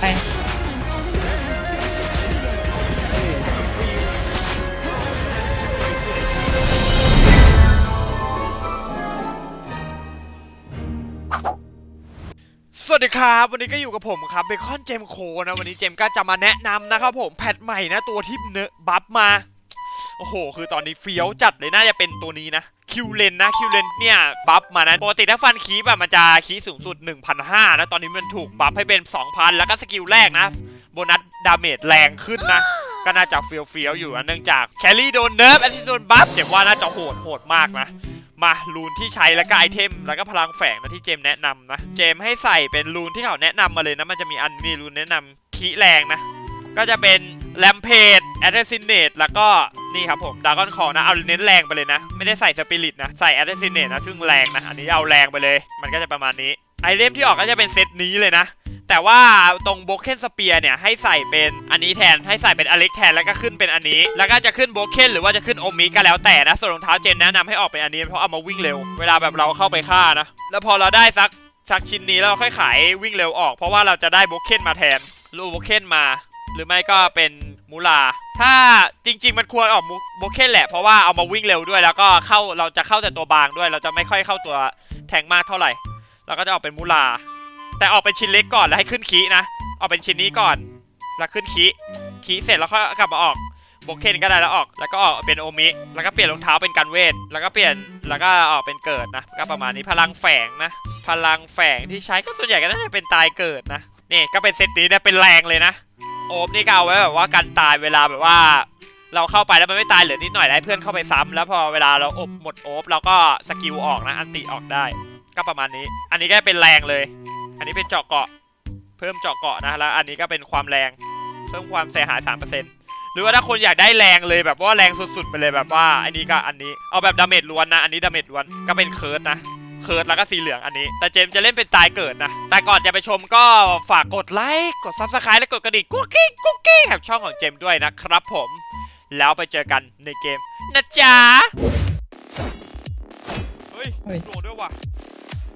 ไปสวัสดีครับ วันนี้ก็อยู่กับผมครับเบคอนเจมโคนะ วันนี้เจมก็จะมาแนะนำนะครับผมแพทใหม่นะตัวที่เนอะบัฟมา โอ้โห คือตอนนี้เฟี้ยวจัดเลยน่าจะเป็นตัวนี้นะ คิวเลนนะคิวเลนเนี่ยบัฟมานะปกติถ้าฟันคีบอะมันจะคีสูงสุด 1,500นะตอนนี้มันถูกบัฟให้เป็น 2,000 แล้วก็สกิลแรกนะโบนัสดาเมจแรงขึ้นนะก็น่าจะเฟี้ยวๆอยู่นเนื่องจากแคลรี่โดนเนิร์ฟแอนตี้โดนบัฟเจมว่าน่าจะโหดโหดมากนะมารูนที่ใช้แล้วก็ไอเทม แล้วก็พลังแฝงนะที่เจมแนะนำนะ เจมให้ใส่เป็นรูนที่เขาแนะนำมาเลยนะมันจะมีอันมีรูนแนะนำคีแรงนะ ก็จะเป็นแลมเพจแอตเทซินเนตแล้วก็นี่ครับผมดากอนคอนะเอาเน้นแรงไปเลยนะ ไม่ได้ใส่สปิริตนะใส่แอตเทซินเนตนะซึ่งแรงนะ อันนี้เอาแรงไปเลย มันก็จะประมาณนี้ไอเทมที่ออกก็จะเป็นเซตนี้เลยนะ แต่ว่าตรงโบเคนสเปียร์เนี่ยให้ใส่เป็นอันนี้แทนให้ใส่เป็นอเล็กแทนแล้วก็ขึ้นเป็นอันนี้ แล้วก็จะขึ้นโบเคนหรือว่าจะขึ้นโอมิก็แล้วแต่นะส่วนรองเท้าเจนแนะนำให้ออกเป็นอันนี้เพราะเอามาวิ่งเร็ว เวลาแบบเราเข้าไปฆ่านะ แล้วพอเราได้สักสักชิ้นนี้แล้วเราค่อยขายวิ่งเร็วออก เพราะว่าเราจะได้โบเคนมาแทนรูโบเคนมา หรือไม่ก็เป็นมูลา ถ้าจริง ๆ มันควรออกโบเคนแหละ เพราะว่าเอามาวิ่งเร็วด้วย แล้วก็เข้าเราจะเข้าแต่ตัวบางด้วย เราจะไม่ค่อยเข้าตัวแทงมากเท่าไหร่ เราก็จะออกเป็นมูลา แต่ออกเป็นชิ้นเล็กก่อนแล้วให้ขึ้นคีนะ ออกเป็นชิ้นนี้ก่อน แล้วขึ้นคีคีเสร็จแล้วก็กลับมาออกโบเคนก็ได้แล้วออก แล้วก็ออกเป็นโอมิ แล้วก็เปลี่ยนรองเท้าเป็นกันเวท แล้วก็เปลี่ยน แล้วก็ออกเป็นเกิดนะ ก็ประมาณนี้ พลังแฝงนะ พลังแฝงที่ใช้ก็ส่วนใหญ่ก็น่าจะเป็นตายเกิดนะ นี่ก็เป็นเซตนี้นี่ยเป็นแรงเลยนะ โอมนี่ก็เอาไว้แบบว่ากันตายเวลาแบบว่า เราเข้าไปแล้วมันไม่ตายเหลือนิดหน่อยแล้วเพื่อนเข้าไปซ้ำแล้วพอเวลาเราอบหมดโอบเราก็สกิลออกนะ อันติออกได้ ก็ประมาณนี้ อันนี้ก็เป็นแรงเลย อันนี้เป็นเจาะเกาะ เพิ่มเจาะเกาะนะแล้วอันนี้ก็เป็นความแรงเพิ่มความเสียหาย3%หรือว่าถ้าคนอยากได้แรงเลยแบบว่าแรงสุดๆไปเลยแบบว่าอันนี้ก็อันนี้เอาแบบดาเมจล้วนนะอันนี้ดาเมจล้วนก็เป็นเคิร์ดนะ เคิร์ดแล้วก็สีเหลืองอันนี้ แต่เจมส์จะเล่นเป็นตายเกิดนะ แต่ก่อนจะไปชมก็ฝากกดไลค์กดซับสไครต์และกดกระดิ่งกุ๊กกิ๊กกุ๊กกิ๊กแถบช่องของเจมส์ด้วยนะครับผม แล้วไปเจอกันในเกมนะจ๊ะเฮ้ยเฮ้ย โดนด้วยว่ะ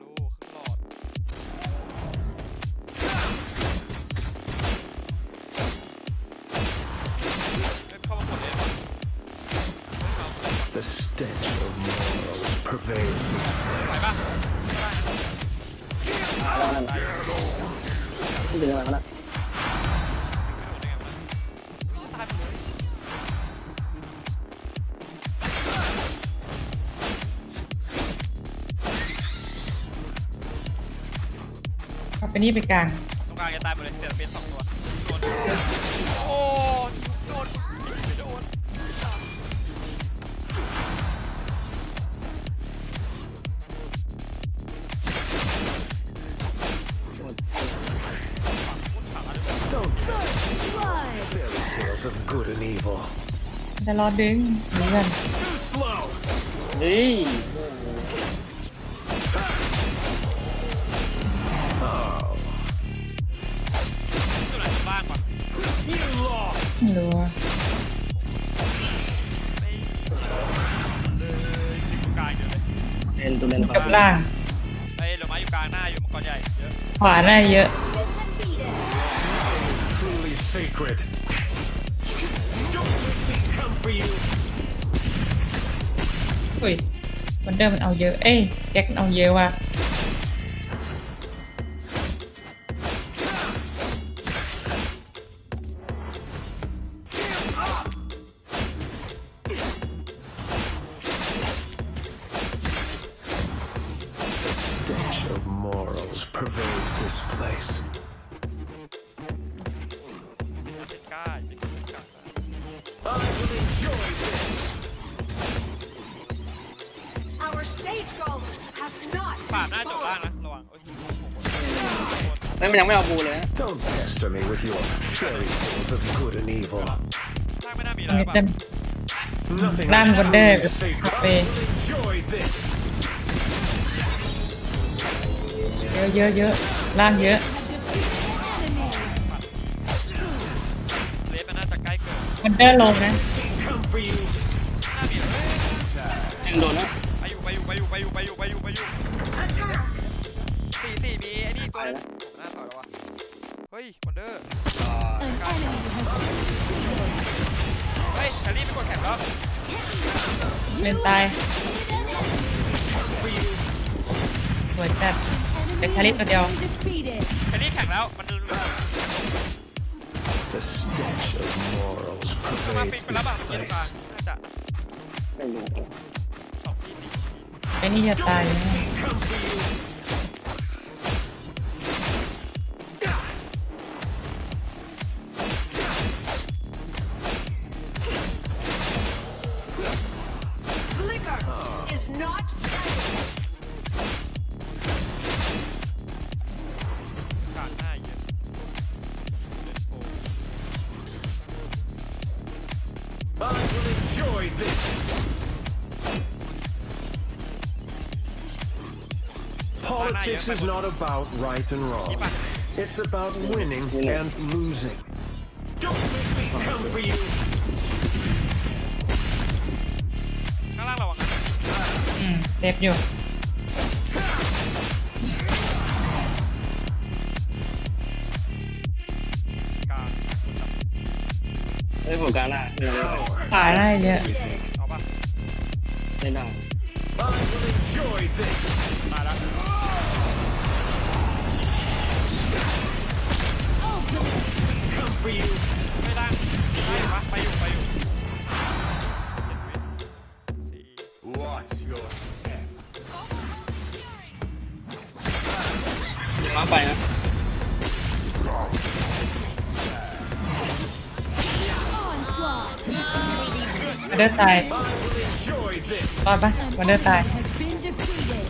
ดูครึ่งหลอดเฮ้ยเข้ามากดเลย The stench of morals pervades this place. ปะดึงอะไรมาละตายไปเอาไปนี่ไปกลางตรงกลางจะตายหมดเลยเสียเป็นสองตัวโดนโอ้ จะรอดึงเพื่อน Slow. เฮ้ยตัวไหนบ้างวะ You lost. ไม่รู้อะไม่เลยอยู่กลางเยอะเลยเล่นตัวเล่นกับล่างไอ้ยเหลือไม้อยู่กลางหน้าอยู่มังกรใหญ่เยอะขวาได้เยอะ Truly sacred. เฮ้ยวันเดอร์มันเอาเยอะ เอ้ยแจ็คมันเอาเยอะว่ะ ม่มันยังไม่เอาบูเลยนะ Don't pester me with your fairy tales of good and evil. ล่างไม่น่ามีอะไรไม่ป่ะเต็ม Nothing ล่าง is วันเดอร์ truly กับ sacred. เป I will enjoy this. เยอะเยอะเยอะล่างเยอะ เลสมันน่าจะใกล้เกินวันเดอร์ลงนะ Come for you. น่ามีเลยยังโดนนะไปอยู่ไปอยู่ไปอยู่ไปอยู่ไปอยู่ไปอยู่ไปอยู่สี่สี่มีไอ้นี่ตัวนึง เฮ้ยฮ้ยวันเดอร์ An enemy has been เฮ้ยแครี่ไม่กดแข็งแล้วเล่นตายสวยจัด defeated. Cái clip Enemy has video. been defeated. แครี่แข็งแล้วมันดู The stench of morals จะมาปิด pervades ไปแล้ว this ป่ะเมื่อกี้ตรงกลาง place. น่าจะไม่รู้สองที่ตีไอ้นี่จะตาย I will enjoy this. Politics is not about right and wrong. It's about winning and losing. Don't make me come for you. Hmm, ตายได้เยอะเอาป่ะไม่ได้ I will enjoy this. ตายแล้ว Come for you. ไม่ได้ได้ปะไปอยู่ไปอยู่เจ็ดวิสี่ Watch your step. ยังมาไปนะ วันเดอร์ตาย I will enjoy this. รอดปะวันเดอร์ตาย Has been defeated.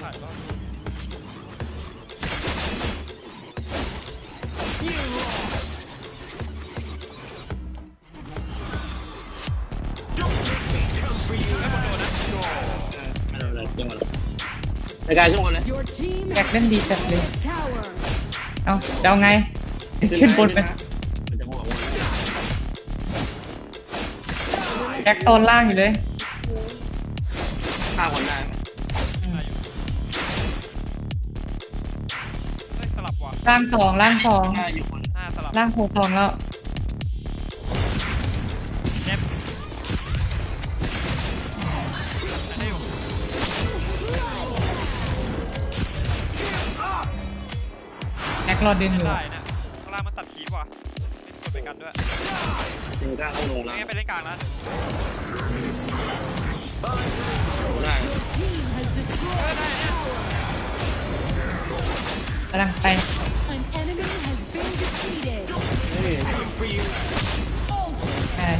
ถ่ายรอบ You lost. Don't make me come for you. ไม่โดนเลยจังหวะในกายช่วงคนเลย Your team แจ็คเล่นดีจัดเลย has tower. เอาเดาไง ขึ้นบนไปมันจะ จ็คโซนล่างอยู่เลยฆ่าคนได้ได้อยู่เฮ้ยสลับว่ะล่างสองล่างสองฆ่าอยู่คนหน้าสลับล่างโคสองแล้ว เจ็บได้อยู่แจ็ครอดึงอยู่ได้นะ จริงกล้าต้องลงไม่แล้วงั้นไปเล่นกลางนะได้ Team has destroyed a tower. กำลังไป An enemy has been defeated. เฮ้ย Come for you. Ultimate. ใช่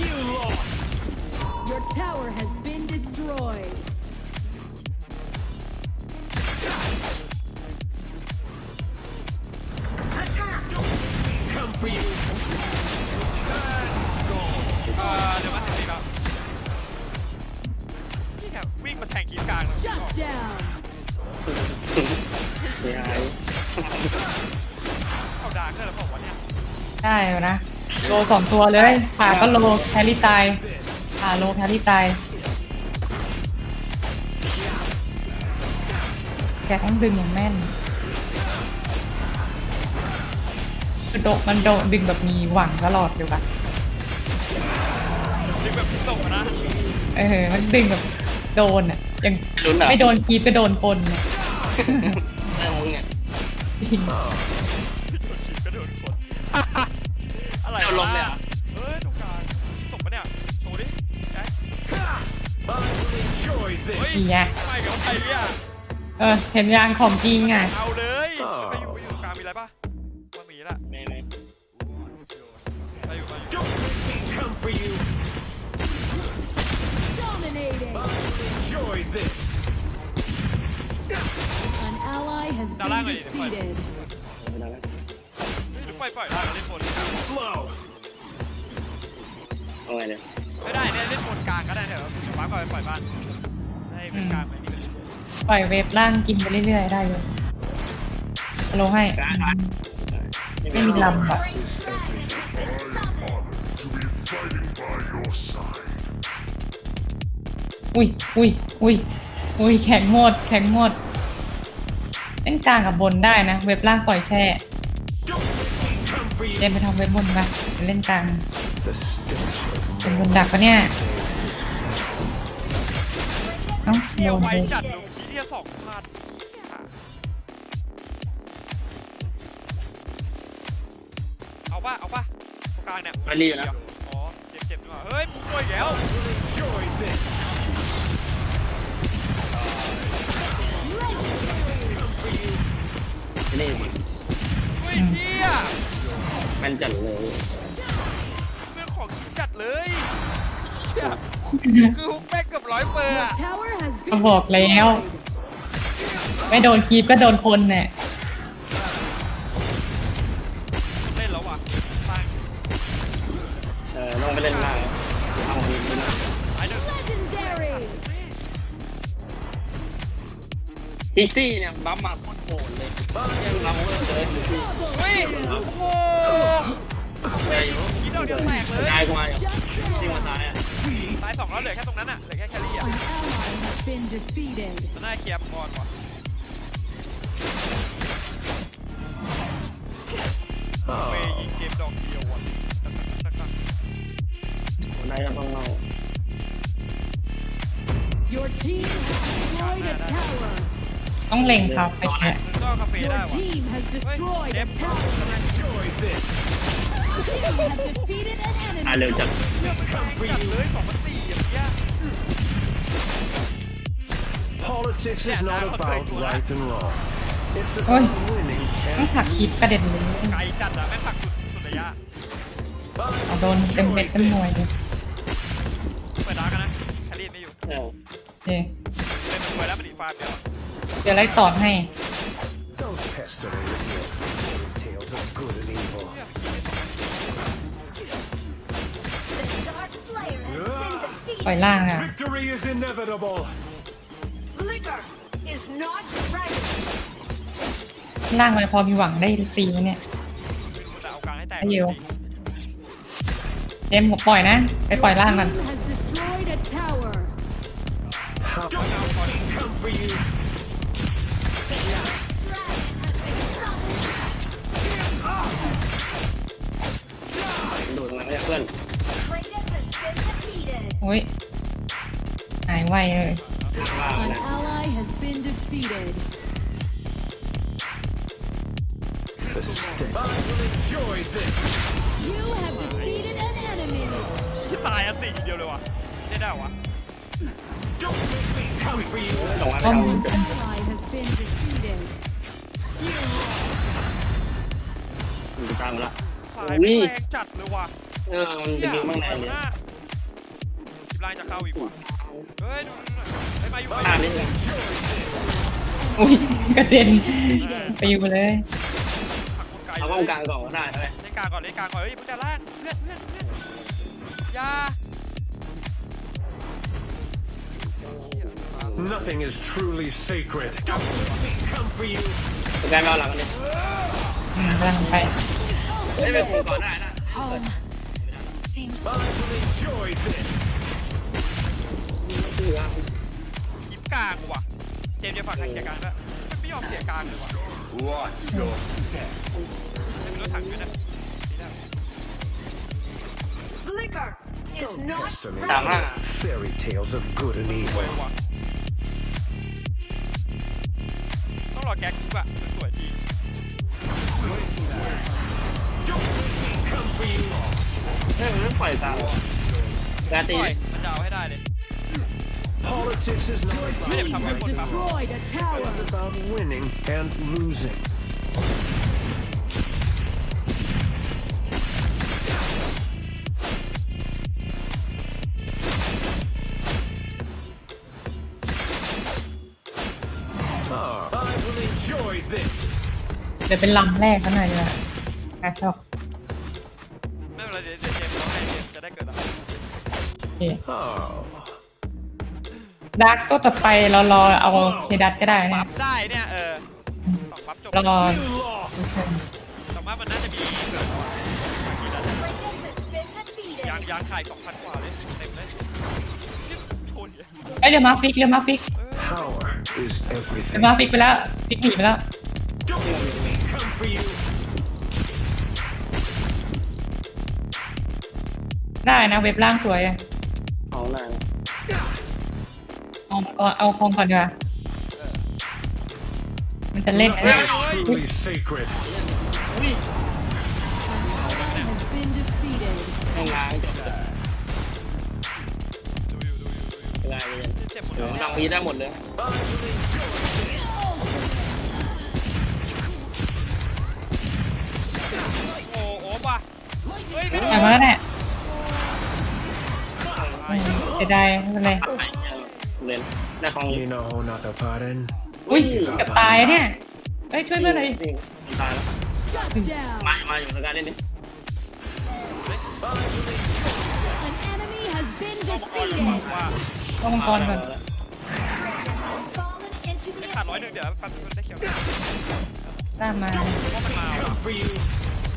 You lost. Your tower has สองตัวเลยขาก็โลแครี่ตายขาโลแครี่ตายแกต้องดึงอย่างแม่นคือโดดมันโดดดึงแบบมีหวังตลอดอยู่ปะดึงแบบพิส่งอะนะเออมันดึงแบบโดนอะยังลุ้นอะไม่โดนกีบก็โดนปนเนี่ยไม่มึงเนี่ย นี่ไงไม่กับใครเนี่ยเออเห็นยางของจริงอะเอาเลยอ้าวไปอยู่ไปอยู่ตรงกลางมีอะไรปะมันมีละไม่ไม่ไปอยู่ไปอยู่ Don't make me come for you. Dominating. I will enjoy this. An ally has Now, lang, been wait, wait. defeated. ไม่ได้แล้วเฮ้ยหรือปล่อยปล่อยล่างเล่นบน Flow. เอาไงเนี่ยไม่ได้เนี่ยเล่นบนกลางก็ได้เดี๋ยวชาวบ้านปล่อยปล่อยบ้าน ให้เป็นกลางไปนี่ก็ได้ปล่อยเวฟล่างกินไปเรื่อยๆ ได้เลยโลให้ไม่มีลำแบบ อุ้ยอุ้ยอุ้ยอุ้ยแข็งหมด แข็งหมดเล่นกลางกับบนได้นะ เว็บล่างปล่อยแช่ Come for you. เจมไปทำเว็บบนปะไปเล่นกลาง The stench of เป็นบนดักปะเนี่ย is mercy. เอ้าเกี่ยวโดนไวเลยจัดเลยเที่ยสองพันเอาป่ะเอาป่ะตรงกลางเนี่ยไปรีอยู่นะ อ๋อเจ็บเจ็บดีกว่าเฮ้ยปุ๊บด้วยอีกแล้ว Enjoy this. นี่เฮ้ยเที่ย มันจัดเลย เรื่องของจริงจัดเลย เชี่ยคือฮุกแม่งเกือบร้อยเปอร์ Your อะ tower has ก็ been บอกแล้ว destroyed. ไม่โดนคีบก็โดนคนเนี่ยเล่นแล้วว่ะฟังเออลงไปเล่นล่างเดี๋ยวเอาคนนี้นะไอ้หนึ่ง Legendary. พิกซี่เนี่ยบัฟมาโคตรโหดเลยยังรับเวอร์เลยพิกซี่เฮ้ยโอ้โหแย่อยู่คิดเอาเดียวแตกเลย ตายกูมาอยู่ Shut ที่มา down. ตายอะ ตายสองแล้วเหลือแค่ตรงนั้นอะเหลือแค่แครี่อะ An ally has been defeated. มันน่าเคลียร์ก่อนว่ะเวย์ยิงเกมดอกเดียวอะคนไหนจะต้องเอา Your team has destroyed a tower. ต้องเล็งครับไปแค่มึงก็คาเฟ่ได้ Your ว่ะ team has destroyed a Yep. tower. Enjoy this. You have defeated an อะเร็ว enemy. จัดเรื่องมันแรงจัดเลยสองพันสี่อ Politics is Yeah, not nah, about okay, right and wrong. It's Oi. about winning ต้อง and ถักคีบกระเด็นเลยไกลจัดอะแม่งผลักสุดสุดระยะเอาโดนเต็มเม็ดเต็มหน่วยเลยเปิดดาร์กันนะแครี่ไม่อยู่เออโอเคเล่นมันรวยแล้วมันดีฟาร์มเดียวอะเดี๋ยวไล่ตอดให้ don't pester me with your fairy tales of good and evil. Yeah, but keep it- The Dark Slayer has been ปล่อย defeated. ล่างอะ Victory is inevitable. ล่างมันพอมีหวังได้ตีไหมเนี่ยไม่รู้มันจะเอากลางให้แตกไอ้เหี้ยวเจมส์ผมปล่อยนะ ไปปล่อย Your ล่างกัน team has destroyed a tower. How come for you? Dragon has been summoned. ดูตรงนั้นไม่ได้เพื่อน Kratos has been defeated. อุ้ยหายไวเลยล่าง An นะ ally has been defeated. The stench. I will enjoy this. You have defeated an enemy. ที่ตายอันตีทีเดียวเลยว่ะได้ได้วะ Don't make me come for you. ตรงนั้นก็ไม่มีเอา An ally has been defeated. อยู่กลางละสายแม่งแรงจัดเลยว่ะเออมันจะมีบ้างไหนเนี่ยคลิปล่างจะเข้าอีกว่ะเฮ้ยดูดูหน่อยเฮ้ยมาอยู่ ตามาอนิยู่ดนึงอุ้ยกระเด็น Defeated. ไปอยู่เลยผักคนไกลเอาเลป้องยกลางก่อนก็ได้ใช่ไหมเล่นกลางก่อนเล่นกลางก่อนเฮ้ยมึงจะล่างเพื่อนเพื่อนเพื่อนอยา Nothing is truly sacred. Don't make me come for you. สแกนเราหลังกันดิอืมกำลังไปไม่เป็นคนก่อนได้นะ Home seems I will enjoy this. คลิปก ลางว่ะ เจมส์จะฝากใครเสียกลางด้วยมันไม่ยอมเสียกลางเลยว่ะ Watch your step. ไม่มีรถถังด้วยนะดีแล้ว Flicker is Don't not pester me Tama. ready. with fairy tales of good and เว้ย evil. ว่ะต้องรอแก๊กอะสวยๆที Don't make me come for you. เฮ้ยมันปล่อยกลางกาปตีล่อยมันจะเอาให้ได้เลย Politics is not about Team Team have has destroyed a It's tower. about winning and losing. Ah, I will enjoy this. เดี๋ยวเป็นลำแรกกันหน่อยดีกว่าแอชช็อก ไม่เป็นไรเดี๋ยวเดี๋ยวเจมส์ร้องให้เจมส์จะได้เกิดแล้ว โอเค Oh, ดักก็ต่อไปเรารอเอาเคดัตก็ได้นะปั๊บได้เนี่ยเออสองปั๊บจบเรารอ you lost. แต่ว่ามันน่าจะมีเกิดก่อน Kratos has been defeated. ยางยางขายสองพันกว่าเลยเต็มเลยชนเยอะเอ้ยเดี๋ยวมาฟิกเดี๋ยวมาฟิก Power is เห็น everything. ปะฟิกไปแล้วฟิกหนีไปแล้ว Don't let me come for you. ได้นะเว็บล่างสวยอะ ของหน้าเอาเอาเอาคองก่อนดีกว่ามันจะเล่นนะ Nothing is truly sacred. Has been defeated. ห้องล้างจบเลยดูอยู่ดูอยู่ดูอยู่ได้เลยเจ็บหมดเดี๋ยวแล้วนั่งพีได้หมดเลยโอ้โหป่ะเฮ้ยไม่โดแต่นว่าแหละอืมเสียดายไม่เป็นไรปัดไหนเล่นได้ของ You know not a pardon. อุ้ยเกับตายเนี่ยเฮ้ยช่วยเพื่อนหน่อยดิจริงตายแล้ว Shut down. มามาอยู่ในการเล่นดิ An enemy has been ก่อนเลย defeated. ว่าต้องมังกรก่อน Has fallen into ไม่ the ขาดร้อยหนึ่งเดี๋ยวฟันมันได้เขียวเพตามมา ราะมันมาว่ะ For you.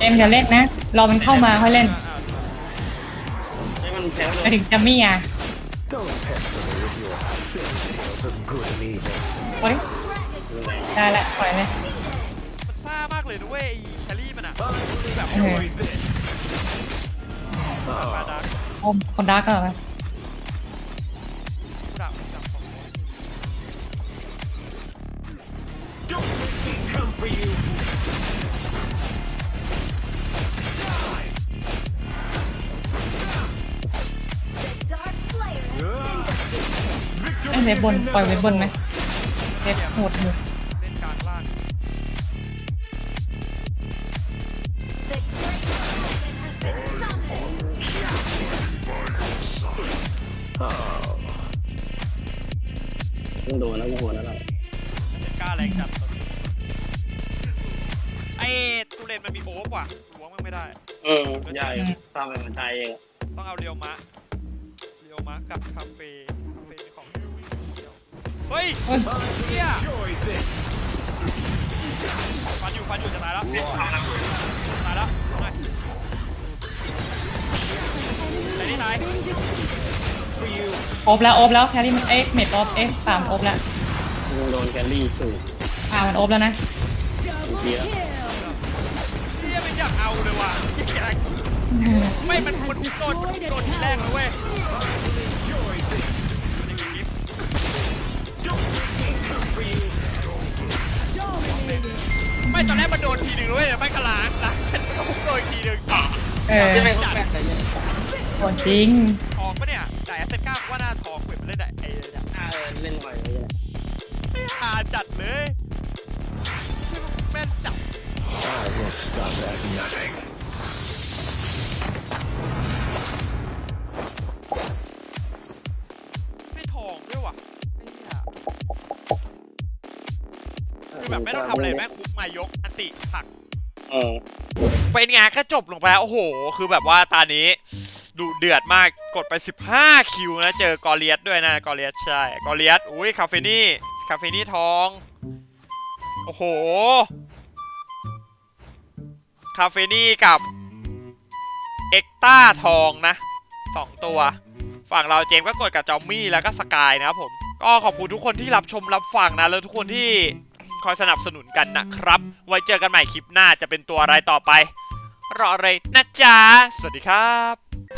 เอ็มอย่าเล่นนะ รอมันเข้ามาค่อยเล่นอ่าอ่าให้มันแพ้ไปเลยถึงจัมมี่อะ Don't โอ๊ยได้ละปล่อยเลยมันซ่ามากเลยนะเว้ยไอ้แครี่มันอะคือแบบเออ Enjoy this. มาดักโอมคนดักก็เหรอกูดักดักของ Don't let me come for you. Dark Slayer has been defeated. เอ้ยเว็บบนปล่อยเว็บบนไหม เว็บโหดหมดเล่นก เฮ้ยเฮ้ยเฮีย Enjoy this. ฟันอยู่ฟันอยู่จะตายแล้วตายแล้วหน่อยไหนนี่ไหน For you. โอบแล้วโอบแล้วแครี่มันเอ็กเมดโอบเอ็กสามโอบแล้วมึงโดนแกลลี่สูดอ่ามันโอบแล้วนะ Double Yeah. kill. เฮียไม่อยากเอาเลยว่ะเหี้ยไม่มันมันพิโซนมันโดนทีแรกเลยเว้ย ไม่ตอนแรกมันโดนทีหนึ่งเว้ยแต่ไม่กระล้างล้างเสร็จแล้วมันโดนอีกทีหนึ่งเออที่ไม่เขาแปลกแต่ยังโหดจริงทองปะเนี่ยแต่แอสเซนก้าว่าหน้าทองเหมือนมันเล่นแต่ไอ้เนี่ยอ่าเออเล่นบ่อยเลยไม่หาจัดเลยแม่นจับ I will stop at nothing. ไม่ต้องทำอะไรแม่งคุกมายกอันติผัก เออเป็นไงก็จบลงไปแล้วโอ้โห คือแบบว่าตานี้ดูเดือดมากกดไป 15 คิวนะ เจอกอเลียสด้วยนะ กอเลียสใช่ กอเลียสอุ้ยคาเฟนี่คาเฟนี่ทอง โอ้โห คาเฟนี่กับเอ็กต้าทองนะสองตัว ฝั่งเราเจมส์ก็กดกับจอมมี่แล้วก็สกายนะครับผม ก็ขอบคุณทุกคนที่รับชมรับฟังนะ แล้วทุกคนที่ คอยสนับสนุนกันนะครับ ไว้เจอกันใหม่คลิปหน้าจะเป็นตัวอะไรต่อไป รอเลยนะจ๊ะ สวัสดีครับ